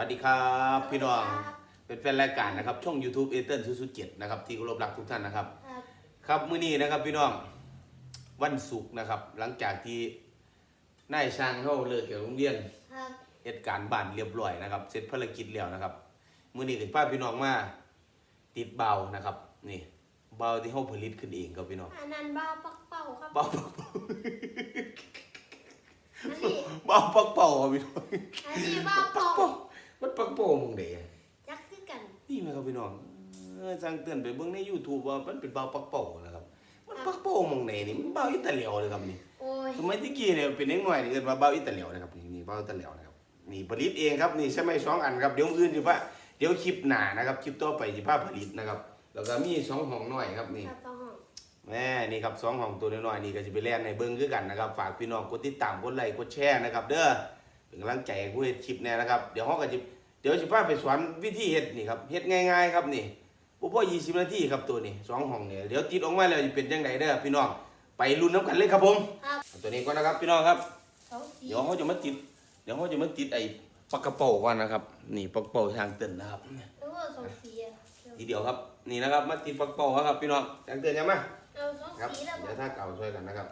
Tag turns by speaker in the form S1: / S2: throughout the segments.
S1: วัสดีครับพี่น้องเป็นแฟนรายการนะครับช่อง YouTube เอเติร์นสุดเจ็ดนะครับที่เคารพรักทุกท่านนะครับ
S2: ครับ
S1: ครับมื้อนี้นะครับพี่น้องวันศุกร์นะครับ หลังจากที่นายช่างเขาเลิกเกี่ยวโรงเรียน
S2: ครับ
S1: เหตุการณ์บ้านเรียบร้อยนะครับ เสร็จภารกิจแล้วนะครับมื้อนี้ก็พาพี่น้องมาติดเบานะครับ นี่เบาที่เขาผลิตขึ้นเองครับพี่น้อง
S2: อันนั้นบ้าปักเป่าครับ
S1: เบา
S2: อันนี้
S1: เบาปักเป่าครับพี่น้อง
S2: อันนี้บ้า
S1: ปัก
S2: เป่า
S1: เป่า มันปักเป่ามึงเด้
S2: ยักษ์คือกัน
S1: นี่ไหมครับพี่น้องเออสั่งเตือนไปเบิ่งใน YouTube ว่ามันเป็นเบาปักเป่านะครับ มันปักเป่าหมองไหนนี่มันเบาอิตาเลียวเลยครับนี่
S2: โอ้ย
S1: สมัยที่กี้เนี่ยเป็นเด็กน้อยนี่เอิ้นว่าเบาอิตาเลียวนะครับนี่นี่เบาอิตาเลียวนะครับนี่ผลิตเองครับนี่ใช่ไหมสองอันครับเดี๋ยวมื้ออื่นสิว่าเดี๋ยวคลิปหน้านะครับคลิปต่อไปสิพาผลิตนะครับ แล้วก็มีสองห้องน้อยครับนี่
S2: ครับต้องห้อง
S1: แม่นี่ครับสองห้องตัวน้อยๆนี่ก็จะไปแล่นในเบิ้งคือกันนะครับ ฝากพี่น้องกดติดตามกดไลค์กดแชร์นะครับ เด้อ เป็นกำลังใจให้ผู้เฮ็ดคลิปแน่นะครับ เดี๋ยวเฮาก็จะเดี๋ยวสิพาไปสอนวิธีเฮ็ดนี่ครับเฮ็ดง่ายๆครับนี่บ่พอ20นาทีครับตัวนี้สองห้องเนี่ยเดี๋ยวติดออกมาแล้วจะเป็นจังไดเด้อพี่น้องไปลุ้นน้ำกันเลยครับผม
S2: ครับ
S1: เอาตัวนี้ก่อนนะครับพี่น้องครับ
S2: สองสี
S1: เดี๋ยวเขาจะมาติด เดี๋ยวเขาจะมาติดไอ้ปากกระเป๋าก่อนนะครับ นี่ปากกระเป๋าทางเตือนนะครับ
S2: แล้วก็สองสีอะ
S1: ทีเดียวครับ นี่นะครับมาติดปากกระเป๋าครับพี่น้องทางเตือนยังไหม
S2: เอาสอง
S1: ครับ
S2: สีแล้ว
S1: เดี๋ยวถ้าเก่าช่วยกันนะครับ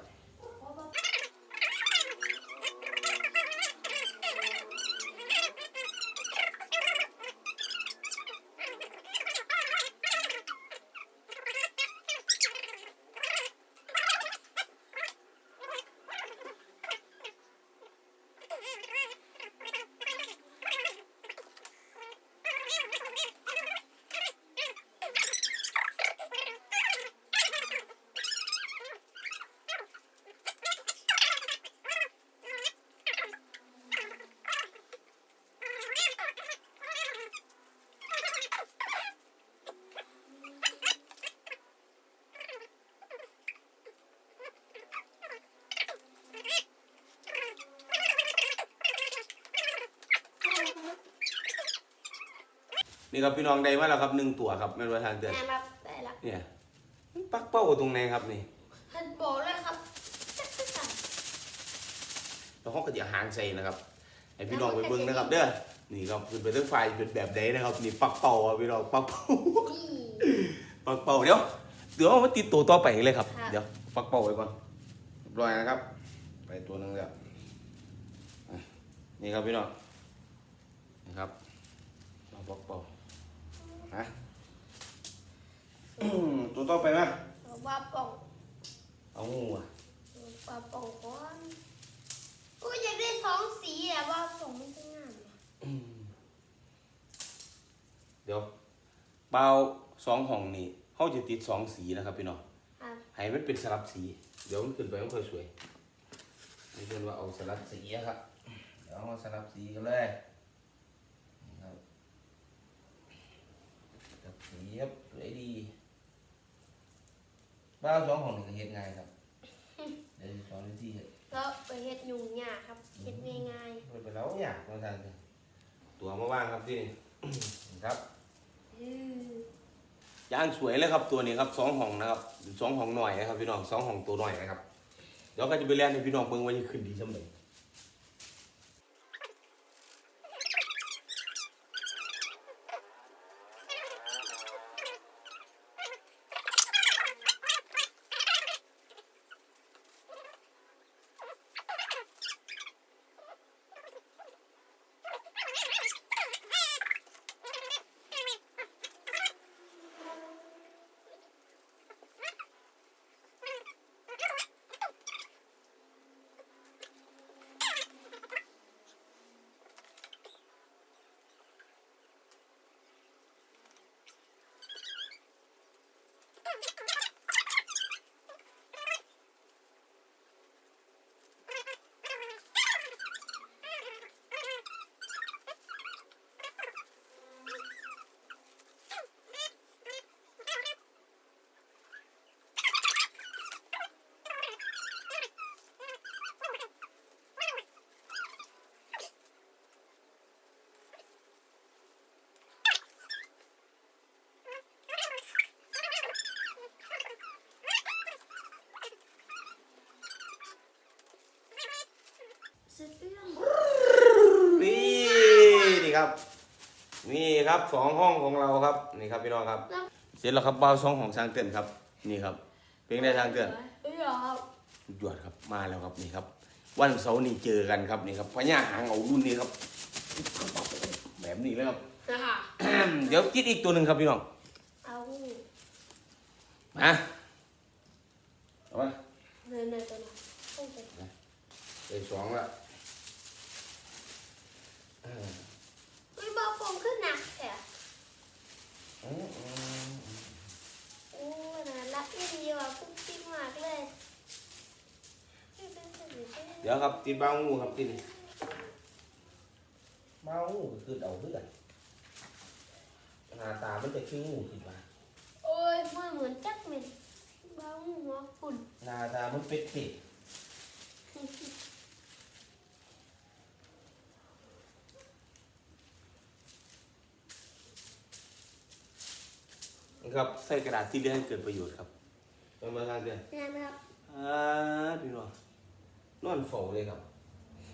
S1: นี่ครับพี่น้องได้มาแล้วครับหนึ่งตัวครับไม่รู้ว่าทางเตือน
S2: แม่ครับได้ละ
S1: เนี่ยมันปักเป้าตรงไหนครับนี่
S2: ท่านบอกเลยครับยักษ์คือกัน
S1: แล้วเขาก็จะหางใส่นะครับให้พี่น้องไปเบิ่งนะครับ เด้อนี่ครับคือเป็นเรื่องไฟเป็นแบบไหนนะครับนี่ปักเป่าอะพี่น้องปักเป่า
S2: นี่
S1: ปักเป่าเดี๋ยวเดี๋ยวเอามาติดตัวต่อไปเลยครับ
S2: ครับ
S1: เดี๋ยวปักเป่าไว้ก่อนเรียบร้อยนะครับ ไปตัวหนึงแล้วอะนี่ครับพี่น้องนะครับเอาปักเป่า ฮะอืมตัวต่อไปไหม
S2: เอาบ้าเป่า
S1: เอางูอะ
S2: เอาบ้าเป่าก่อนโอ้ยอยากได้สองสีอะบ้าเป่ามันจะงามอะ
S1: อืมเดี๋ยวเบาสองห้องนี่เขาจะติดสองสีนะครับพี่น้อง
S2: ครับ
S1: ให้มันเป็นสลับสี เดี๋ยวมันขึ้นไปมันค่อยสวยนี่เป็นว่าเอาสลับสีอะครับ เดี๋ยวเอาสลับสีกันเลยนี่ครับส ลับสีครับสวยดีบ้านสองห้องนี่ก็เฮ็ดง่ายครับเดี๋ยวจะสอนวิธีเฮ็ด
S2: แล้วไปเฮ็ดยุ่งยากครับเฮ็ดง่าย
S1: ไม่เป็นแล้วอยากมาทานเลยตัวมาว่างครับที่นี่ ครับ
S2: ๆอือ
S1: ย่างสวยเลยครับตัวนี้ครับสองห้องนะครับสองห้องหน่อยนะครับพี่น้องสองห้องตัวหน่อยนะครับเดี๋ยวก็จะไปเรียนให้พี่น้องเบิ่งว่าจะขึ้นดีสำเร็จ
S2: เสร็จเรื่อง
S1: นี่นี่ ครับ นี่ครับสองห้องของเราครับ นี่ครับพี่น้องครับ
S2: แล้ว
S1: เสร็จแล้วครับบ้าวสองของสร้างเตือนครับ นี่ครับ เพลงได้สร้างเตือน
S2: เฮ้ยเหรอครับ
S1: หยวดครับมาแล้วครับนี่ครับ วันเสาร์นี่เจอกันครับนี่ครับพญาหางเอารุ่นนี้ครับ แบบนี้เลยครับ
S2: นะคะ
S1: เดี๋ยวกิดอีกตัวหนึ่งครับพี่น้อง
S2: เอา
S1: มาเอาไป
S2: เนินเนินตัวนั้นโอเค
S1: ไปสองละเออ
S2: เฮ้ยเบาโป่ง ขึ้นหนักแค่
S1: อืมอืม
S2: โอ้น่ารักอีดีว่ะปุ๊กปิ๊กมากเลย
S1: เดี๋ยวครับตีบ้างูครับตีนี่บ้างูก็คือเอาเพื่อนหน้าตามันจะคืองูคิดว่า
S2: โอ้ยมือเหมือนจักเหม็นเบาหัวฝุ่น
S1: หน้าตามันเป็ดเป็ด ครับใส่กระดาษที่เรียกให้เกิดประโยชน์ครับเป็นมาทางเดือน
S2: งานนะครับ
S1: อ่าพี่น้องนอนเฝ้าเลยครับ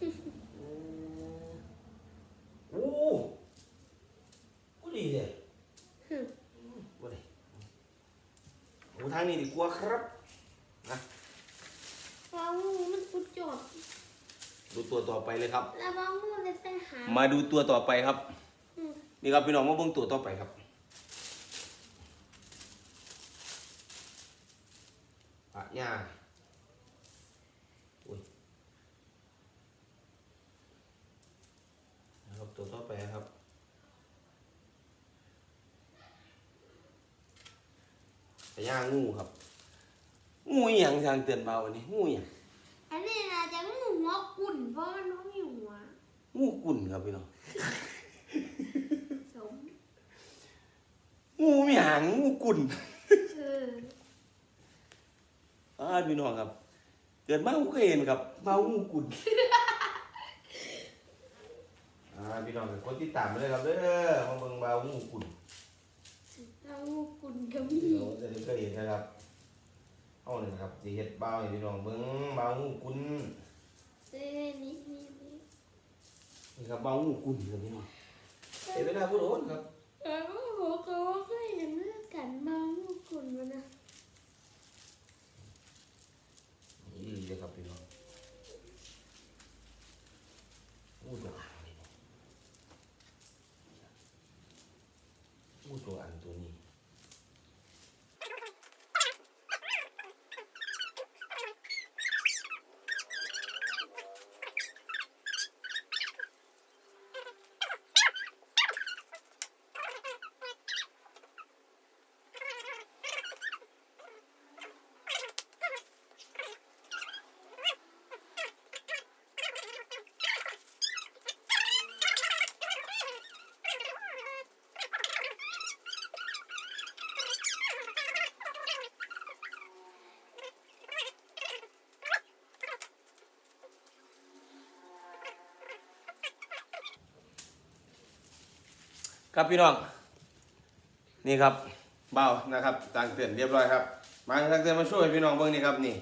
S1: อืมโอ้กูดีเลยว่าไดโอ้ทางนี้ดีกว่าครับนะ
S2: เบาหูมันปุดจอด
S1: ดูตัวต่อไปเลยครับ
S2: แล้วเบาหูเลยไปหา
S1: มาดูตัวต่อไปครับ
S2: อืม
S1: นี่ครับพี่น้องมาเบิ่งตัวต่อไปครับ อะย่าอุ้ยนะครับตัวต่อไปครับอะย่างูครับ งูอหย่างทางเตือนเบาวันนี้งูอหย่าง
S2: อันนี้นะจะงูหัวกุ่นเพราะมันไม่มีหัว
S1: งูกุ่นครับพี่น้อง
S2: สม
S1: งูมีหางงูกุ่น
S2: เออ
S1: อ่าพี่น้องครับ เกิดมาผมก็เห็นครับเมางูกุ่นอ่าพี่น้องกดติดตามไปเลยครับเด้อมาเบิ่งเบางูกุ่น
S2: เอางูกุ่นก็มี
S1: พี่น้องจะได้เคยเห็นนะครับเอาหนึ่งครับสิเฮ็ดเบาให้พี่น้องเบิ่งเบางูกุ่น
S2: เอ้ยนี่นี่นี่
S1: นี่ครับเบางูกุ่นครับพี่น้องเห็นไหมนะผู้โดนครับ
S2: เออหัวก็เคยเห็นเมื่อกันเมางูกุ่นมันนะ
S1: นี่เลยครับพี่น้องงูจงอางนี่งูจงอางตัวนี้ ครับพี่น้อง นี่ครับเบ้านะครับต่างเตือนเรียบร้อยครับ มาต่างเตือนมาช่วยพี่น้องเบิ่งนี่ครับนี่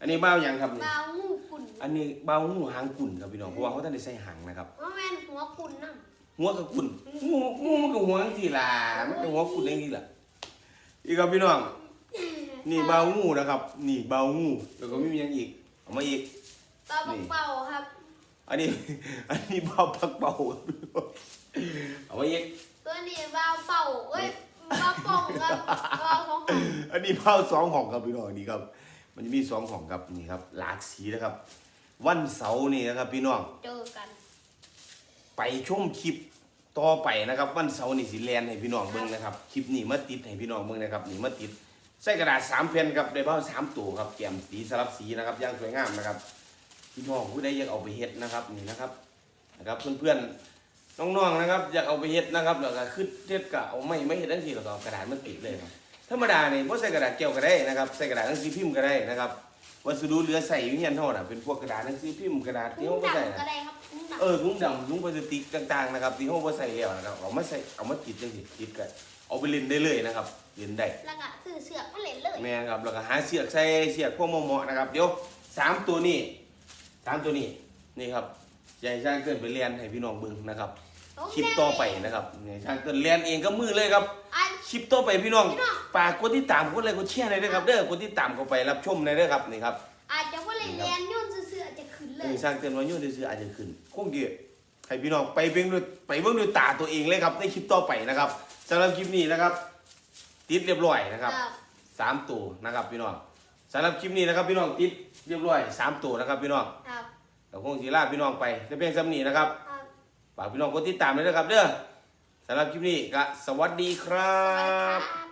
S1: อันนี้เบ้าหยังครับนี่
S2: เมางูกุ่น
S1: อันนี้เบ้าหูหางกุ่นครับพี่น้องเพราะว่าเขาท่านได้ใส่หางนะครับ
S2: ว่าแม่นหัวกุ่นนั่น
S1: หัวกับกุ่นงูงูมันก็หัวจังซี่ล่ะมันก็หัวกุ่นจังซี่ล่ะอีกครับพี่น้อง นี่เบ้างูนะครับ นี่เบ้างูแล้วก็มีหยังอีกเอามาอีก
S2: ตาบักเป่าครับ
S1: อันนี้ อันนี้เบ้าพักเป่าครับพี่น้องเอามาอีก
S2: ตัวนี้เบาเป่าเอ้ยเบาป่องครับเบาของผม
S1: อันนี้เผาสองห้องครับพี่น้องนี่ครับ มันจะมีสองห้องครับนี่ครับ หลากสีนะครับ วันเสาร์นี่นะครับ พี่น้อง
S2: เจอกัน
S1: ไปชมคลิปต่อไปนะครับ วันเสาร์นี่สิแลนให้พี่น้องเบิ่งนะครับคลิปนี้มาติดให้พี่น้องเบิ่งนะครับนี่มาติดใส่กระดาษสามแผ่นครับได้เบ้าสามตัวครับแกมสีสลับสีนะครับอย่างสวยงามนะครับ พี่น้องผู้ใดอยากเอาไปเฮ็ดนะครับนี่นะครับนะครับ เพื่อนๆน้องๆนะครับ อยากเอาไปเฮ็ดนะครับแล้วก็ขึ้นเฮ็ดก็เอาไม่ไม่เฮ็ดทั้งทีแล้วก็เอากระดาษมาติดเลยครับธรรมดาเนี่ยบ่ใส่กระดาษแก้วก็ได้นะครับใส่กระดาษหนังสือพิมพ์ก็ได้นะครับวัสดุเหลือใส่วิญญาณเท่าน่ะเป็นพวกกระดาษหนังสือพิมพ์กระดาษที่
S2: ถุง
S1: เฮาบ่ใส่
S2: ดำก็
S1: น่ะ
S2: ได้ครับถุงดำ
S1: เออถุงดำถุงพลาสติกต่างๆนะครับที่เฮาบ่ใส่แล้วนะครับเอามาใส่เอามาติดจังซี่ติดกันเอาไปเล่นได้เลยนะครับเล่นได้
S2: แล้วก็คือเสือกมาเล่นเลย
S1: แม่นครับแล้วก็หาเสือกใส่เสือกพวกเหมาะๆนะครับเดี๋ยวสามตัวนี้ สามตัวนี้นี่ครับจะให้สร้างเกินไปเรียนให้พี่น้องเบิ่งนะครับคลิปต่อไปนะครับนี่ช่างเต้นเรียนเองก็มือเลยครับ
S2: อัน
S1: คลิปต่อไปพี่น้อง
S2: พี่น้อง
S1: ฝากกดติดตามกดไลค์กดแชร์หน่อยด้วยครับเด้อกดติดตามเข้าไปรับชมหน่อยเด้อครับนี่ครับ
S2: อาจจะว่าเลยเรียนยุ่นซื่อๆอาจจะขึ้นเล
S1: เอยอช่างเต้นว่ายุ่งซื่อๆอาจจะขึ้นคงดีให้พี่น้องไปเบิ่งด้วยไปเบิ่งด้วยตาตัวเองเลยครับในคลิปต่อไปนะครับสำหรับคลิปนี้นะครับ ติดเรียบร้อยนะครับ
S2: ครับ
S1: สามตัวนะครับพี่น้อง สำหรับคลิปนี้นะครับพี่น้องติดเรียบร้อยสามตัวนะครับพี่น้อง
S2: ครับ
S1: กับคงสีลาพี่น้องไปจะเป็นสำนีนะครับ
S2: ครับ
S1: ฝากพี่น้องกดติดตามด้วยนะครับ เด้อสำหรับคลิปนี้ก็สวัสดีครั
S2: สวัสดี
S1: บ
S2: ครับ